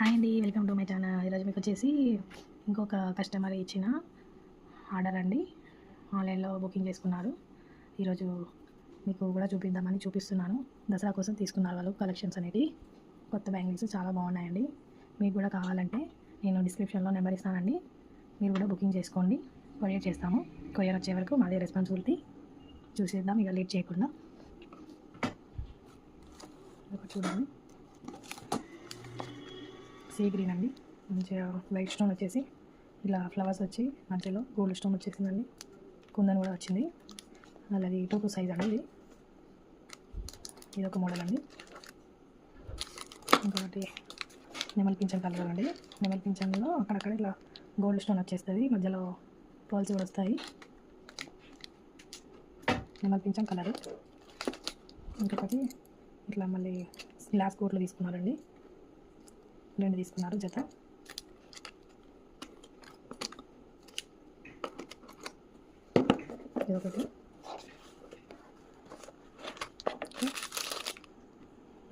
Hi అండి welcome to my channel. ఈరోజు మీకు వచ్చేసి ఇంకొక కస్టమర్ ఇచ్చిన ఆర్డర్ అండి. ఆన్లైన్లో బుకింగ్ చేసుకున్నారు. ఈరోజు మీకు కూడా చూపిద్దామని చూపిస్తున్నాను. దసరా కోసం తీసుకున్నారు వాళ్ళు కలెక్షన్స్ అనేవి కొత్త బ్యాంగిల్స్ చాలా బాగున్నాయండి. మీకు కూడా కావాలంటే నేను డిస్క్రిప్షన్లో నెంబర్ ఇస్తానండి. మీరు కూడా బుకింగ్ చేసుకోండి. కొరియర్ చేస్తాము. కొరియర్ వచ్చే వరకు మాది రెస్పాన్సిబిలిటీ. చూసేద్దాం ఇక లేట్ చేయకుండా. చూడండి. సీ గ్రీన్ అండి. మంచిగా వైట్ స్టోన్ వచ్చేసి ఇలా ఫ్లవర్స్ వచ్చి మధ్యలో గోల్డ్ స్టోన్ వచ్చేసిందండి. కుందన్ కూడా వచ్చింది. అలాగే టూ టూ సైజ్ అండి ఇది. ఇది ఒక మోడల్ అండి. ఇంకొకటి నెమల్ పింఛన్ కలర్ అండి. నెమల్ పింఛన్లో అక్కడక్కడ ఇలా గోల్డ్ స్టోన్ వచ్చేస్తుంది. మధ్యలో పాల్స్ కూడా వస్తాయి. నెమల్ పింఛన్ కలర్. ఇంకొకటి ఇట్లా మళ్ళీ గ్లాస్ కోట్లు తీసుకున్నారండి. రెండు తీసుకున్నారు జత. ఇదొకటి.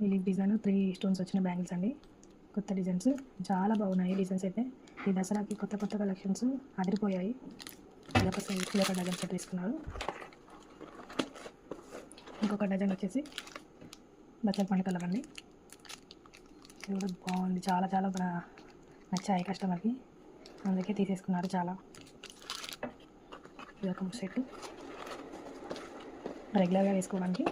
ఈ డిజైన్ త్రీ స్టోన్స్ వచ్చిన బ్యాంగిల్స్ అండి. కొత్త డిజైన్స్. చాలా బాగున్నాయి డిజైన్స్ అయితే. ఈ దసరాకి కొత్త కొత్త కలెక్షన్స్ అదిరిపోయాయి. ఇదొక సైజ్ ఇదొక డజన్ సెట్ తీసుకున్నారు. ఇంకొక డజన్ వచ్చేసి బచ్చల పండు కలర్ అండి ఇది కూడా బాగుంది. చాలా చాలా నచ్చాయి కస్టమర్కి అందుకే తీసేసుకున్నారు చాలా. ఇది ఒక సెట్ రెగ్యులర్గా వేసుకోవడానికి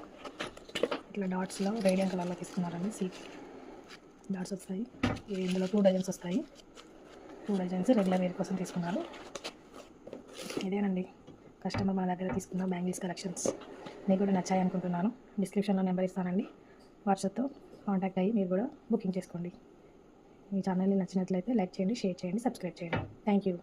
ఇట్లా డాట్స్లో రేడియం కలర్లో తీసుకున్నారండి సీట్ డాట్స్ వస్తాయి. ఇందులో టూ డజన్స్ వస్తాయి. టూ డజన్స్ రెగ్యులర్ వేర్ కోసం తీసుకున్నారు. ఇదేనండి. కస్టమర్ మన దగ్గర తీసుకున్న బ్యాంగిల్స్ కలెక్షన్స్ మీకు కూడా నచ్చాయి అనుకుంటున్నాను. డిస్క్రిప్షన్లో నెంబర్ ఇస్తానండి. వాట్సాప్తో కాంటాక్ట్ అయ్యి మీరు కూడా బుకింగ్ చేసుకోండి. మీ ఛానల్ని నచ్చినట్లయితే లైక్ చేయండి షేర్ చేయండి సబ్స్క్రైబ్ చేయండి. Thank you